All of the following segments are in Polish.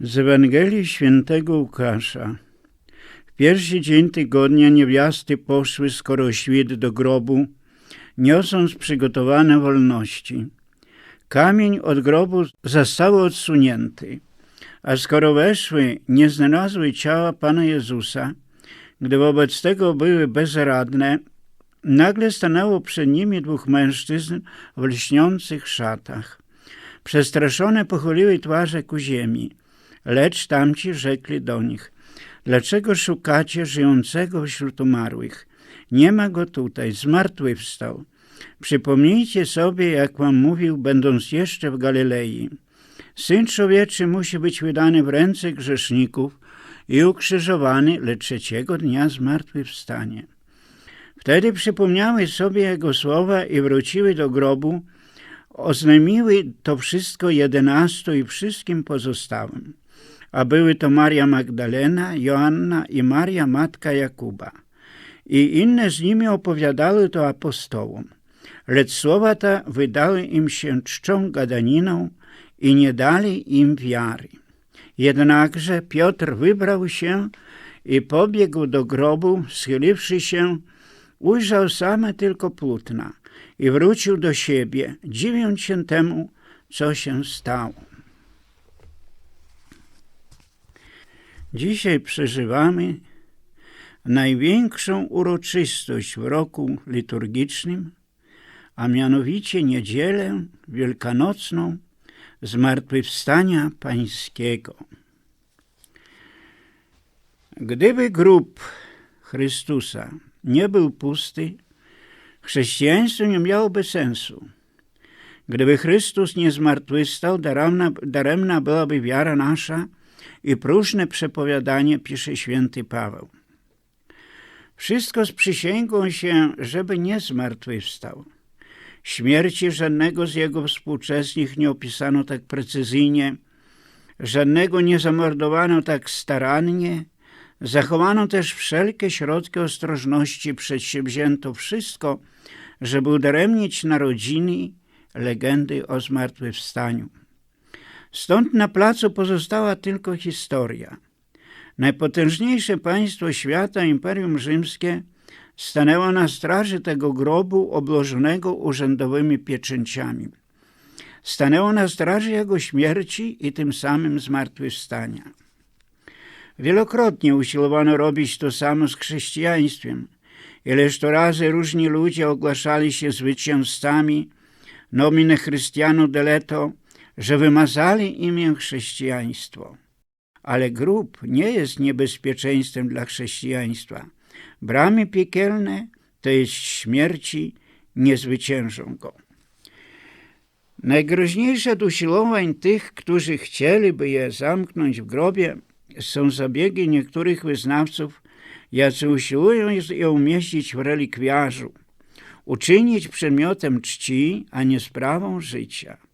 Z Ewangelii świętego Łukasza. W pierwszy dzień tygodnia niewiasty poszły skoro świt do grobu, niosąc przygotowane wolności. Kamień od grobu został odsunięty, a skoro weszły, nie znalazły ciała Pana Jezusa, gdy wobec tego były bezradne, nagle stanęło przed nimi dwóch mężczyzn w lśniących szatach. Przestraszone pochyliły twarze ku ziemi, lecz tamci rzekli do nich, dlaczego szukacie żyjącego wśród umarłych? Nie ma go tutaj, zmartwychwstał. Przypomnijcie sobie, jak wam mówił, będąc jeszcze w Galilei. Syn człowieczy musi być wydany w ręce grzeszników i ukrzyżowany, lecz trzeciego dnia zmartwychwstanie. Wtedy przypomniały sobie jego słowa i wróciły do grobu, oznajmiły to wszystko jedenastu i wszystkim pozostałym. A były to Maria Magdalena, Joanna i Maria matka Jakuba. I inne z nimi opowiadały to apostołom. Lecz słowa te wydały im się czczą gadaniną i nie dali im wiary. Jednakże Piotr wybrał się i pobiegł do grobu, schyliwszy się, ujrzał same tylko płótna i wrócił do siebie, dziwiąc się temu, co się stało. Dzisiaj przeżywamy największą uroczystość w roku liturgicznym, a mianowicie niedzielę wielkanocną Zmartwychwstania Pańskiego. Gdyby grób Chrystusa nie był pusty, chrześcijaństwo nie miałoby sensu. Gdyby Chrystus nie zmartwychwstał, daremna, daremna byłaby wiara nasza i próżne przepowiadanie, pisze święty Paweł. Wszystko z przysięgą się, żeby nie zmartwychwstał. Śmierci żadnego z jego współczesnych nie opisano tak precyzyjnie, żadnego nie zamordowano tak starannie, zachowano też wszelkie środki ostrożności, przedsięwzięto wszystko, żeby udaremnić narodziny legendy o zmartwychwstaniu. Stąd na placu pozostała tylko historia. Najpotężniejsze państwo świata, Imperium Rzymskie, stanęło na straży tego grobu obłożonego urzędowymi pieczęciami. Stanęło na straży jego śmierci i tym samym zmartwychwstania. Wielokrotnie usiłowano robić to samo z chrześcijaństwem. Ileż to razy różni ludzie ogłaszali się zwycięzcami nomine Christiano Deleto, że wymazali imię chrześcijaństwo. Ale grób nie jest niebezpieczeństwem dla chrześcijaństwa. Bramy piekielne, to jest śmierci, nie zwyciężą go. Najgroźniejsze od usiłowań tych, którzy chcieliby je zamknąć w grobie, są zabiegi niektórych wyznawców, jacy usiłują je umieścić w relikwiarzu, uczynić przedmiotem czci, a nie sprawą życia.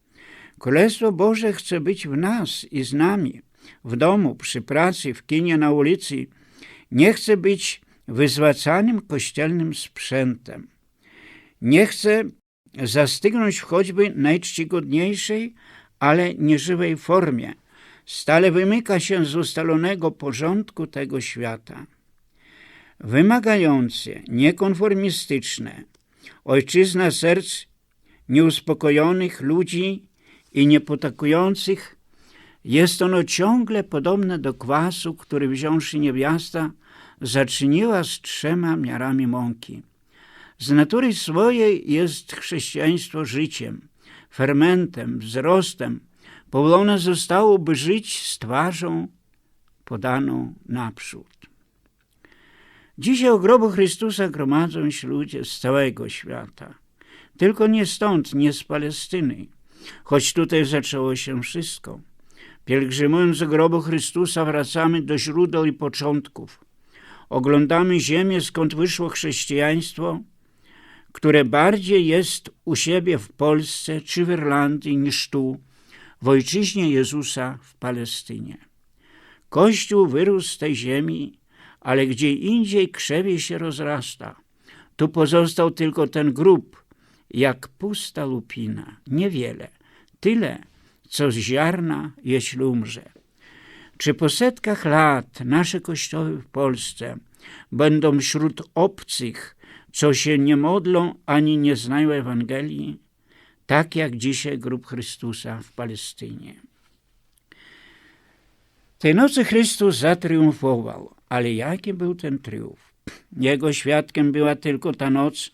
Królestwo Boże chce być w nas i z nami, w domu, przy pracy, w kinie, na ulicy. Nie chce być wyzłacanym kościelnym sprzętem. Nie chce zastygnąć w choćby najczcigodniejszej, ale nieżywej formie. Stale wymyka się z ustalonego porządku tego świata. Wymagające, niekonformistyczne, ojczyzna serc nieuspokojonych ludzi i niepotakujących, jest ono ciągle podobne do kwasu, który wziąwszy niewiasta, zaczyniła z trzema miarami mąki. Z natury swojej jest chrześcijaństwo życiem, fermentem, wzrostem. Powołane zostało, by żyć z twarzą podaną naprzód. Dzisiaj o grobu Chrystusa gromadzą się ludzie z całego świata. Tylko nie stąd, nie z Palestyny, choć tutaj zaczęło się wszystko. Pielgrzymując do grobu Chrystusa wracamy do źródeł i początków. Oglądamy ziemię, skąd wyszło chrześcijaństwo, które bardziej jest u siebie w Polsce czy w Irlandii niż tu, w ojczyźnie Jezusa w Palestynie. Kościół wyrósł z tej ziemi, ale gdzie indziej krzewie się rozrasta. Tu pozostał tylko ten grób, jak pusta lupina, niewiele, tyle, co z ziarna, jeśli umrze. Czy po setkach lat nasze kościoły w Polsce będą wśród obcych, co się nie modlą ani nie znają Ewangelii, tak jak dzisiaj grup Chrystusa w Palestynie? Tej nocy Chrystus zatriumfował, ale jaki był ten triumf? Jego świadkiem była tylko ta noc,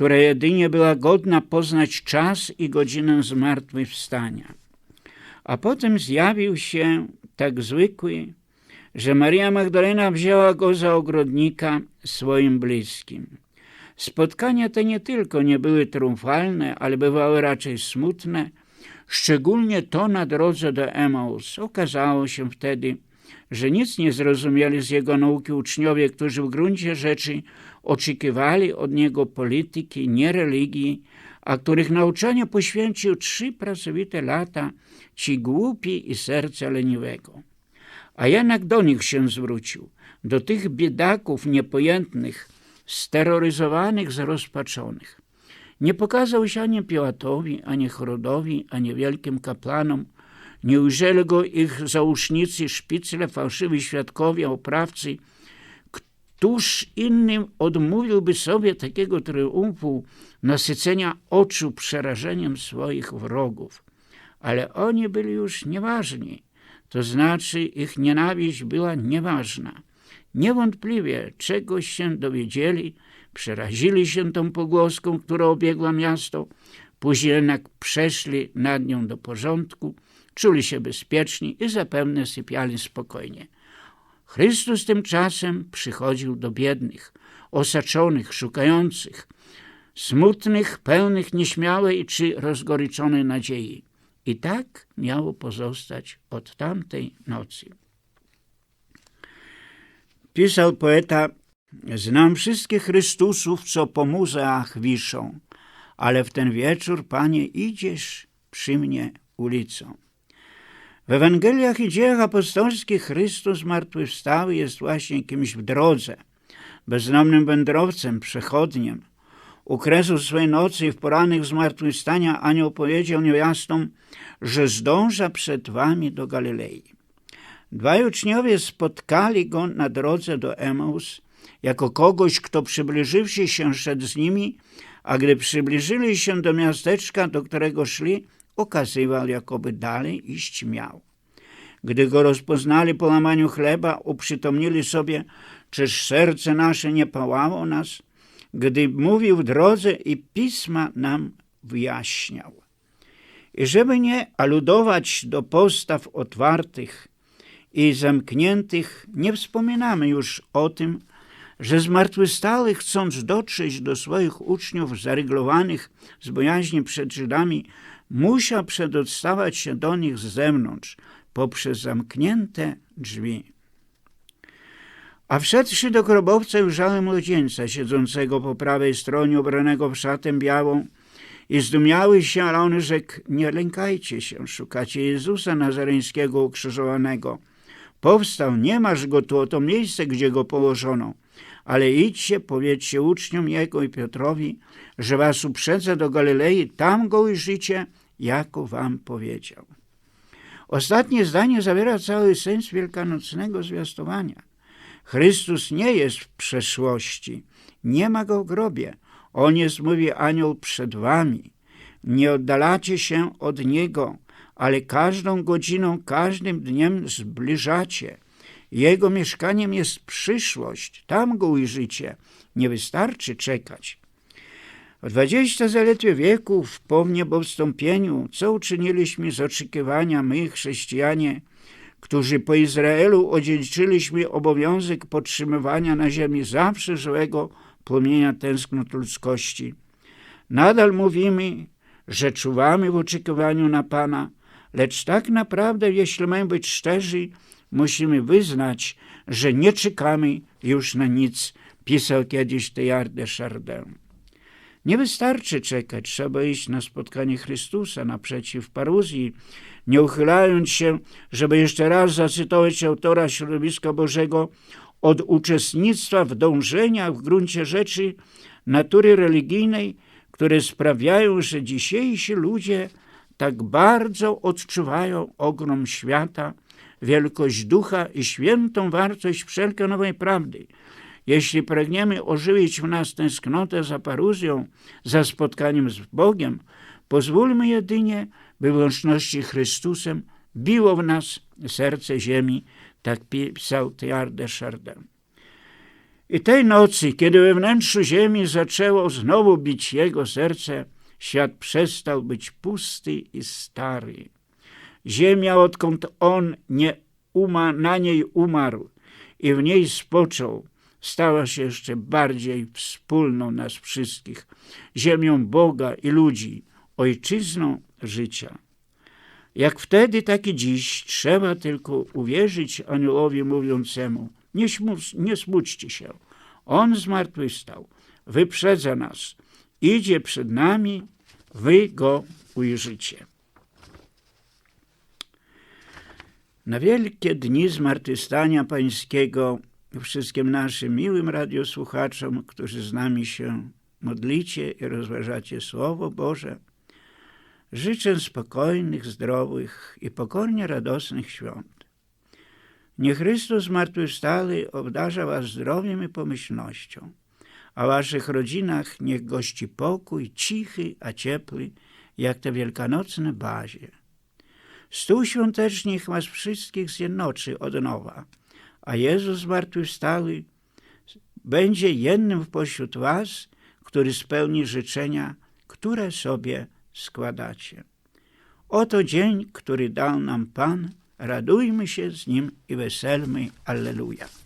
która jedynie była godna poznać czas i godzinę zmartwychwstania. A potem zjawił się tak zwykły, że Maria Magdalena wzięła go za ogrodnika swoim bliskim. Spotkania te nie tylko nie były triumfalne, ale bywały raczej smutne, szczególnie to na drodze do Emaus. Okazało się wtedy, że nic nie zrozumieli z jego nauki uczniowie, którzy w gruncie rzeczy oczekiwali od niego polityki, nie religii, a których nauczanie poświęcił trzy pracowite lata, ci głupi i serca leniwego. A jednak do nich się zwrócił, do tych biedaków niepojętnych, steroryzowanych, zrozpaczonych. Nie pokazał się ani Piłatowi, ani Herodowi, ani wielkim kaplanom, nie ujrzeli go ich załóżnicy, szpicle, fałszywi świadkowie, oprawcy. Któż innym odmówiłby sobie takiego triumfu, nasycenia oczu przerażeniem swoich wrogów? Ale oni byli już nieważni, to znaczy ich nienawiść była nieważna. Niewątpliwie czegoś się dowiedzieli, przerazili się tą pogłoską, która obiegła miasto, później jednak przeszli nad nią do porządku, czuli się bezpieczni i zapewne sypiali spokojnie. Chrystus tymczasem przychodził do biednych, osaczonych, szukających, smutnych, pełnych nieśmiałej czy rozgoryczonej nadziei. I tak miało pozostać od tamtej nocy. Pisał poeta, znam wszystkich Chrystusów, co po muzeach wiszą, ale w ten wieczór, Panie, idziesz przy mnie ulicą. W Ewangeliach i dziejach apostolskich Chrystus zmartwychwstały jest właśnie kimś w drodze, beznomnym wędrowcem, przechodniem. U kresu swej nocy i w poranych zmartwychwstania anioł powiedział niewiastom, że zdąża przed wami do Galilei. Dwaj uczniowie spotkali go na drodze do Emaus jako kogoś, kto przybliżywszy się szedł z nimi, a gdy przybliżyli się do miasteczka, do którego szli, okazywał, jakoby dalej iść miał. Gdy go rozpoznali po łamaniu chleba, uprzytomnili sobie, czyż serce nasze nie pałało nas, gdy mówił w drodze i pisma nam wyjaśniał. I żeby nie aludować do postaw otwartych i zamkniętych, nie wspominamy już o tym, że zmartwychwstały, chcąc dotrzeć do swoich uczniów zaryglowanych z bojaźni przed Żydami, musiał przedostawać się do nich z zewnątrz, poprzez zamknięte drzwi. A wszedłszy do grobowca ujrzałem młodzieńca siedzącego po prawej stronie, ubranego w szatę białą i zdumiały się, ale on rzekł, nie lękajcie się, szukacie Jezusa Nazareńskiego ukrzyżowanego. Powstał, nie masz go tu, oto miejsce, gdzie go położono. Ale idźcie, powiedzcie uczniom Jego i Piotrowi, że was uprzedza do Galilei, tam go ujrzycie, jako wam powiedział. Ostatnie zdanie zawiera cały sens wielkanocnego zwiastowania. Chrystus nie jest w przeszłości, nie ma go w grobie. On jest, mówi anioł, przed wami. Nie oddalacie się od Niego, ale każdą godziną, każdym dniem zbliżacie. Jego mieszkaniem jest przyszłość, tam go ujrzycie. Nie wystarczy czekać. W dwadzieścia zaledwie wieków po wstąpieniu, co uczyniliśmy z oczekiwania my, chrześcijanie, którzy po Izraelu odziedziczyliśmy obowiązek podtrzymywania na ziemi zawsze żyłego płomienia tęsknot ludzkości. Nadal mówimy, że czuwamy w oczekiwaniu na Pana, lecz tak naprawdę, jeśli mamy być szczerzy, musimy wyznać, że nie czekamy już na nic, pisał kiedyś Teilhard de Chardin. Nie wystarczy czekać, trzeba iść na spotkanie Chrystusa naprzeciw paruzji, nie uchylając się, żeby jeszcze raz zacytować autora środowiska Bożego, od uczestnictwa w dążeniach w gruncie rzeczy natury religijnej, które sprawiają, że dzisiejsi ludzie tak bardzo odczuwają ogrom świata, wielkość ducha i świętą wartość wszelkiej nowej prawdy. Jeśli pragniemy ożywić w nas tęsknotę za paruzją, za spotkaniem z Bogiem, pozwólmy jedynie, by w łączności Chrystusem biło w nas serce ziemi, tak pisał Teilhard de Chardin. I tej nocy, kiedy we wnętrzu ziemi zaczęło znowu bić jego serce, świat przestał być pusty i stary. Ziemia, odkąd on nie uma, na niej umarł i w niej spoczął, stała się jeszcze bardziej wspólną nas wszystkich, ziemią Boga i ludzi, ojczyzną życia. Jak wtedy, tak i dziś trzeba tylko uwierzyć aniołowi mówiącemu, nie, śmuc, nie smućcie się, On zmartwychwstał, wyprzedza nas, idzie przed nami, wy Go ujrzycie. Na wielkie dni zmartwychwstania Pańskiego wszystkim naszym miłym radiosłuchaczom, którzy z nami się modlicie i rozważacie Słowo Boże, życzę spokojnych, zdrowych i pokornie radosnych świąt. Niech Chrystus zmartwychwstały obdarza was zdrowiem i pomyślnością, a waszych rodzinach niech gości pokój, cichy, a ciepły, jak te wielkanocne bazie. Stół świąteczny niech was wszystkich zjednoczy od nowa, a Jezus zmartwychwstały będzie jednym pośród was, który spełni życzenia, które sobie składacie. Oto dzień, który dał nam Pan, radujmy się z nim i weselmy. Alleluja.